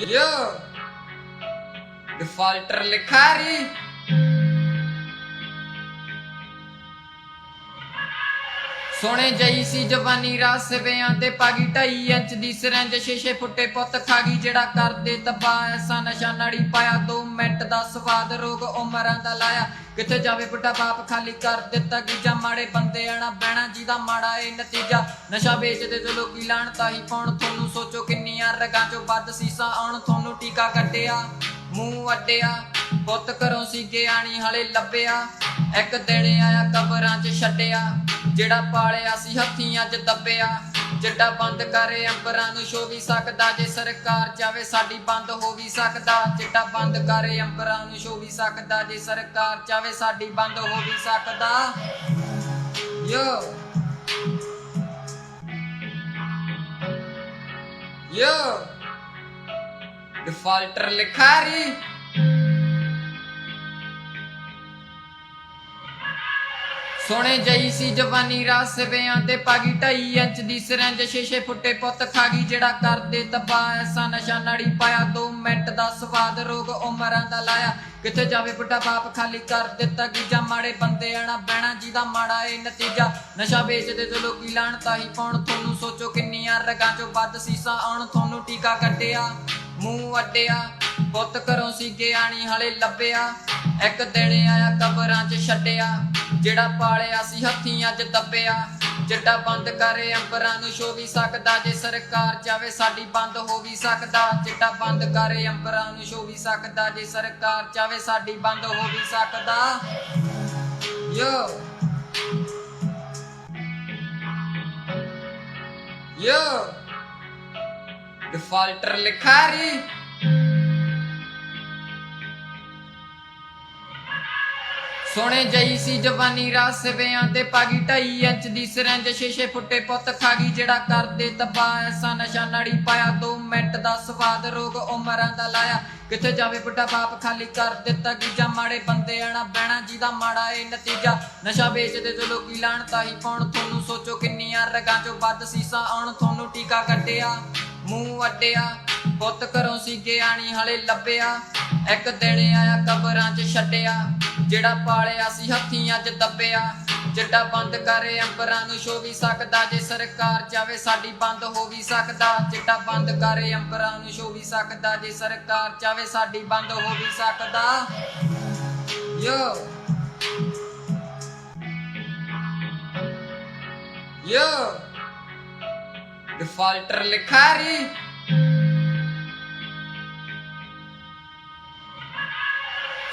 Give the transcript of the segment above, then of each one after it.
ਯੋ ਡਿਫਾਲਟਰ ਲਿਖਾਰੀ ਸੋਹਣੇ ਜਈ ਸੀ ਜਵਾਨੀ ਰਾਸ ਸਿਵਿਆਂ ਤੇ ਪਾਗੀ 2.5 ਇੰਚ ਦੀ ਸਰੰਜ ਸ਼ੀਸ਼ੇ ਫੁੱਟੇ ਪੁੱਤ ਖਾ ਜਿਹੜਾ ਕਰਦੇ ਤਬਾ ਐਸਾ ਨਸ਼ਾ ਨੜੀ ਪਾਇਆ 2 ਮਿੰਟ ਦਾ ਸਵਾਦ ਰੋਗ ਉਮਰਾਂ ਦਾ ਲਾਇਆ। ਕਿੱਥੇ ਜਾਵੇ ਬੁੱਢਾ ਬਾਪ ਖਾਲੀ ਕਰ ਦਿੱਤਾ ਗੀਜਾ, ਮਾੜੇ ਬੰਦੇ ਆਣਾ ਬਹਿਣਾ ਜਿਹਦਾ ਮਾੜਾ ਏ ਨਤੀਜਾ। ਨਸ਼ਾ ਵੇਚਦੇ ਤੇ ਲੋਕੀ ਲਾਣਤਾ ਹੀ ਪਾਉਣ ਤੁਹਾਨੂੰ ਸੋਚੋ ਕਿੰਨੀਆਂ ਰਗਾਂ ਚੋਂ ਵੱਧ ਸੀਸਾਂ ਆਉਣ, ਤੁਹਾਨੂੰ ਟੀਕਾ ਕੱਟਿਆ, ਮੂੰਹ ਅੱਡਿਆ। ਪੁੱਤ ਘਰੋਂ ਸੀ ਗਿਆਣੀ ਹਲੇ ਲੱਭਿਆ, ਇੱਕ ਦਿਨ ਆਇਆ ਕਬਰਾਂ 'ਚ ਛੱਡਿਆ। ਜਿਹੜਾ ਪਾਲਿਆ ਸੀ, ਹੱਥੀਆਂ 'ਚ ਦੱਬਿਆ। ਜਿੱਡਾ ਬੰਦ ਕਰੇ, ਅੰਬਰਾਂ ਨੂੰ ਛੋ ਵੀ ਸਕਦਾ। ਜੇ ਸਰਕਾਰ ਚਾਵੇ ਸਾਡੀ ਬੰਦ ਹੋ ਵੀ ਸਕਦਾ। ਜਿੱਡਾ ਬੰਦ ਕਰੇ, ਅੰਬਰਾਂ ਨੂੰ ਛੋ ਵੀ ਸਕਦਾ। ਜੇ ਸਰਕਾਰ ਚਾਵੇ ਸਾਡੀ ਬੰਦ ਹੋ ਵੀ ਸਕਦਾ। ਯੋ। ਯੋ। ਡਿਫਾਲਟਰ ਲਿਖਾਰੀ ਸੋਹਣੇ ਜਈ ਸੀ ਜਵਾਨੀ ਰਾਸ ਵਿਆਂ ਤੇ ਪਾਗੀ 2.5 ਇੰਚ ਦੀ ਸਰੰਜ ਸ਼ੀਸ਼ੇ ਫੁੱਟੇ ਪੁੱਤ ਖਾ ਜਿਹੜਾ ਕਰਦੇ ਤਬਾ ਐਸਾ ਨਸ਼ਾ ਨੜੀ ਪਾਇਆ 2 ਮਿੰਟ ਦਾ ਸਵਾਦ ਰੋਗ ਉਮਰਾਂ ਦਾ ਲਾਇਆ। ਕਿੱਥੇ ਜਾਵੇ ਬੁੱਢਾ ਬਾਪ ਖਾਲੀ ਕਰ ਦਿੱਤਾ ਗੀਜਾ ਮਾੜੇ ਬੰਦੇ ਆਣਾ ਬਹਿਣਾ ਜਿਹਦਾ ਮਾੜਾ ਏ ਨਤੀਜਾ। ਨਸ਼ਾ ਵੇਚਦੇ ਤੇ ਲੋਕੀ ਲਾਣ ਤਾਹੀ ਪਾਉਣ ਤੁਹਾਨੂੰ ਸੋਚੋ ਕਿੰਨੀਆਂ ਰਗਾਂ ਚੋਂ ਵੱਧ ਸੀਸਾਂ ਆਉਣ, ਤੁਹਾਨੂੰ ਟੀਕਾ ਕੱਟਿਆ ਮੂੰਹ ਅੱਡਿਆ ਪੁੱਤ ਘਰੋਂ ਸੀ ਗਿਆਣੀ ਹਲੇ ਲੱਭਿਆ, ਇੱਕ ਦਿਨ ਆਇਆ ਕਬਰਾਂ 'ਚ ਛੱਡਿਆ। ਜਿਹੜਾ ਪਾਲਿਆ ਸੀ, ਹੱਥੀਆਂ 'ਚ ਦੱਬਿਆ ਜਿੱਡਾ ਬੰਦ ਕਰੇ, ਅੰਬਰਾਂ ਨੂੰ ਛੋ ਵੀ ਸਕਦਾ। ਜੇ ਸਰਕਾਰ ਚਾਵੇ, ਸਾਡੀ ਬੰਦ ਹੋ ਵੀ ਸਕਦਾ। ਜਿੱਡਾ ਬੰਦ ਕਰੇ, ਅੰਬਰਾਂ ਨੂੰ ਛੋ ਵੀ ਸਕਦਾ। ਜੇ ਸਰਕਾਰ ਚਾਵੇ, ਸਾਡੀ ਬੰਦ ਹੋ ਵੀ ਸਕਦਾ। ਯੋ। ਯੋ। ਡਿਫਾਲਟਰ ਲਿਖਾਰੀ। ਸੋਹਣੇ ਜਈ ਸੀ ਜਵਾਨੀ ਰਾਸ ਵਿਆਂ ਤੇ ਪਾਗੀ 2.5 ਇੰਚ ਦੀ ਸਰੰਜ ਸ਼ੀਸ਼ੇ ਫੁੱਟੇ ਪੁੱਤ ਖਾ ਗਈ, ਜਿਹੜਾ ਕਰਦੇ ਤਬਾ ਐਸਾ ਨਸ਼ਾ ਨੜੀ ਪਾਇਆ 2 ਮਿੰਟ ਦਾ ਸਵਾਦ ਰੋਗ ਉਮਰਾਂ ਦਾ ਲਾਇਆ। ਕਿੱਥੇ ਜਾਵੇ ਬੁੱਢਾ ਬਾਪ ਖਾਲੀ ਕਰ ਦਿੱਤਾ ਗੀਜਾ, ਮਾੜੇ ਬੰਦੇ ਆਣਾ ਬਹਿਣਾ ਜਿਹਦਾ ਮਾੜਾ ਏ ਨਤੀਜਾ। ਨਸ਼ਾ ਵੇਚਦੇ ਤੇ ਲੋਕੀ ਲਾਣਤਾ ਹੀ ਪਾਉਣ, ਤੁਹਾਨੂੰ ਸੋਚੋ ਕਿੰਨੀਆਂ ਰਗਾਂ ਚੋਂ ਵੱਧ ਸੀਸਾ ਆਉਣ, ਤੁਹਾਨੂੰ ਟੀਕਾ ਕੱਟਿਆ ਮੂੰਹ ਅੱਡਿਆ ਪੁੱਤ ਘਰੋਂ ਸੀ ਗਿਆਣੀ ਹਲੇ ਲੱਭਿਆ। ਇੱਕ ਦਿਨ ਆਇਆ ਕਬਰਾਂ 'ਚ ਛੱਡਿਆ। ਜਿਹੜਾ ਪਾਲਿਆ ਸੀ ਹੱਥੀਆਂ 'ਚ ਦੱਬਿਆ, ਜਿੱਡਾ ਬੰਦ ਕਰੇ ਅੰਬਰਾਂ ਨੂੰ ਛੋ ਵੀ ਸਕਦਾ, ਜੇ ਸਰਕਾਰ ਚਾਵੇ ਸਾਡੀ ਬੰਦ ਹੋ ਵੀ ਸਕਦਾ, ਜਿੱਡਾ ਬੰਦ ਕਰੇ ਅੰਬਰਾਂ ਨੂੰ ਛੋ ਵੀ ਸਕਦਾ, ਜੇ ਸਰਕਾਰ ਚਾਵੇ ਸਾਡੀ ਬੰਦ ਹੋ ਵੀ ਸਕਦਾ। ਯੋ। ਯੋ। ਡਿਫਾਲਟਰ ਲਿਖਾਰੀ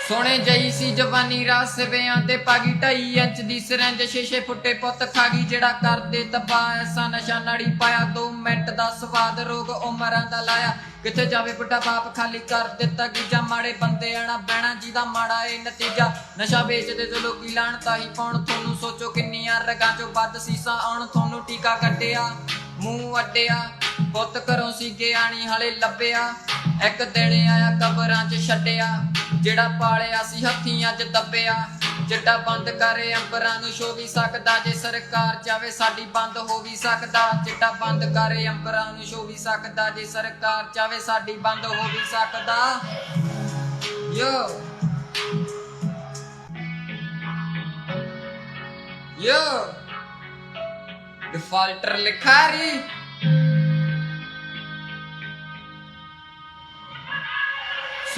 ਸੋਹਣੇ ਜਈ ਸੀ ਜਵਾਨੀ ਰਾਸ ਸਿਵਿਆਂ ਤੇ ਪਾਗੀ 2.5 ਇੰਚ ਦੀ ਸਰੰਜ ਸ਼ੀਸ਼ੇ ਫੁੱਟੇ ਪੁੱਤ ਖਾ ਜਿਹੜਾ ਕਰਦੇ ਤਬਾ ਐਸਾ ਨਸ਼ਾ ਨੜੀ ਪਾਇਆ 2 ਮਿੰਟ ਦਾ ਸਵਾਦ ਰੋਗ ਉਮਰਾਂ ਦਾ ਲਾਇਆ। ਕਿੱਥੇ ਜਾਵੇ ਬੁੱਢਾ ਬਾਪ ਖਾਲੀ ਕਰ ਦਿੱਤਾ ਗੀਜਾ, ਮਾੜੇ ਬੰਦੇ ਆਣਾ ਬਹਿਣਾ ਜਿਹਦਾ ਮਾੜਾ ਏ ਨਤੀਜਾ। ਨਸ਼ਾ ਵੇਚਦੇ ਤੇ ਲੋਕੀ ਲਾਣਤਾ ਹੀ ਪਾਉਣ ਤੁਹਾਨੂੰ ਸੋਚੋ ਕਿੰਨੀਆਂ ਰਗਾਂ ਚੋਂ ਵੱਧ ਸੀਸਾਂ ਆਉਣ, ਤੁਹਾਨੂੰ ਟੀਕਾ ਕੱਟਿਆ, ਮੂੰਹ ਅੱਡਿਆ। ਪੁੱਤ ਘਰੋਂ ਸੀ ਗਿਆਣੀ ਹਲੇ ਲੱਭਿਆ, ਇੱਕ ਦਿਨ ਆਇਆ ਕਬਰਾਂ 'ਚ ਛੱਡਿਆ। ਜਿਹੜਾ ਪਾਲਿਆ ਸੀ, ਹੱਥੀਆਂ 'ਚ ਦੱਬਿਆ। ਜਿੱਡਾ ਬੰਦ ਕਰੇ, ਅੰਬਰਾਂ ਨੂੰ ਛੋ ਵੀ ਸਕਦਾ। ਜੇ ਸਰਕਾਰ ਚਾਵੇ ਸਾਡੀ ਬੰਦ ਹੋ ਵੀ ਸਕਦਾ। ਜਿੱਡਾ ਬੰਦ ਕਰੇ, ਅੰਬਰਾਂ ਨੂੰ ਛੋ ਵੀ ਸਕਦਾ। ਜੇ ਸਰਕਾਰ ਚਾਵੇ ਸਾਡੀ ਬੰਦ ਹੋ ਵੀ ਸਕਦਾ। ਯੋ। ਯੋ। ਡਿਫਾਲਟਰ ਲਿਖਾਰੀ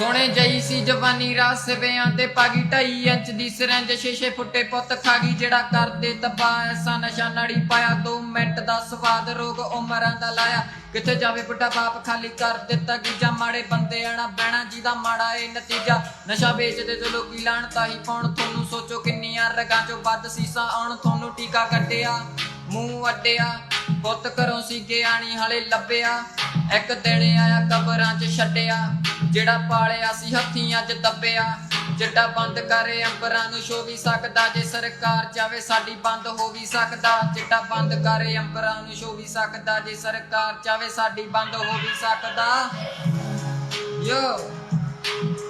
ਸੋਹਣੇ ਜਈ ਸੀ ਜਵਾਨੀ ਰਾਸ ਵਿਆਂ ਤੇ ਪਾਗੀ 2.5 ਇੰਚ ਦੀ ਸਰੰਜ ਸ਼ੀਸ਼ੇ ਫੁੱਟੇ ਪੁੱਤ ਖਾ ਜਿਹੜਾ ਕਰਦੇ ਤਬਾ ਐਸਾ ਨਸ਼ਾ ਨੜੀ ਪਾਇਆ 2 ਮਿੰਟ ਦਾ ਸਵਾਦ ਰੋਗ ਉਮਰਾਂ ਦਾ ਲਾਇਆ। ਕਿੱਥੇ ਜਾਵੇ ਬੁੱਢਾ ਬਾਪ ਖਾਲੀ ਕਰ ਦਿੱਤਾ ਗੀਜਾ ਮਾੜੇ ਬੰਦੇ ਆਣਾ ਬਹਿਣਾ ਜਿਹਦਾ ਮਾੜਾ ਏ ਨਤੀਜਾ। ਨਸ਼ਾ ਵੇਚਦੇ ਤੇ ਲੋਕੀ ਲਾਣਤਾ ਹੀ ਪਾਉਣ ਤੁਹਾਨੂੰ ਸੋਚੋ ਕਿੰਨੀਆਂ ਰਗਾਂ ਚੋਂ ਵੱਧ ਸੀਸਾ ਆਉਣ, ਤੁਹਾਨੂੰ ਟੀਕਾ ਕੱਟਿਆ ਮੂੰਹ ਅੱਡਿਆ। ਪੁੱਤ ਘਰੋਂ ਸੀ ਗਿਆਣੀ ਹਲੇ ਲੱਭਿਆ, ਇੱਕ ਦਿਨ ਆਇਆ ਕਬਰਾਂ 'ਚ ਛੱਡਿਆ। ਜਿਹੜਾ ਪਾਲਿਆ ਸੀ ਹੱਥੀਆਂ 'ਚ ਦੱਬਿਆ, ਜਿੱਡਾ ਬੰਦ ਕਰੇ ਅੰਬਰਾਂ ਨੂੰ ਛੋ ਵੀ ਸਕਦਾ, ਜੇ ਸਰਕਾਰ ਚਾਵੇ ਸਾਡੀ ਬੰਦ ਹੋ ਵੀ ਸਕਦਾ, ਜਿੱਡਾ ਬੰਦ ਕਰੇ ਅੰਬਰਾਂ ਨੂੰ ਛੋ ਵੀ ਸਕਦਾ, ਜੇ ਸਰਕਾਰ ਚਾਵੇ ਸਾਡੀ ਬੰਦ ਹੋ ਵੀ ਸਕਦਾ। ਯੋ।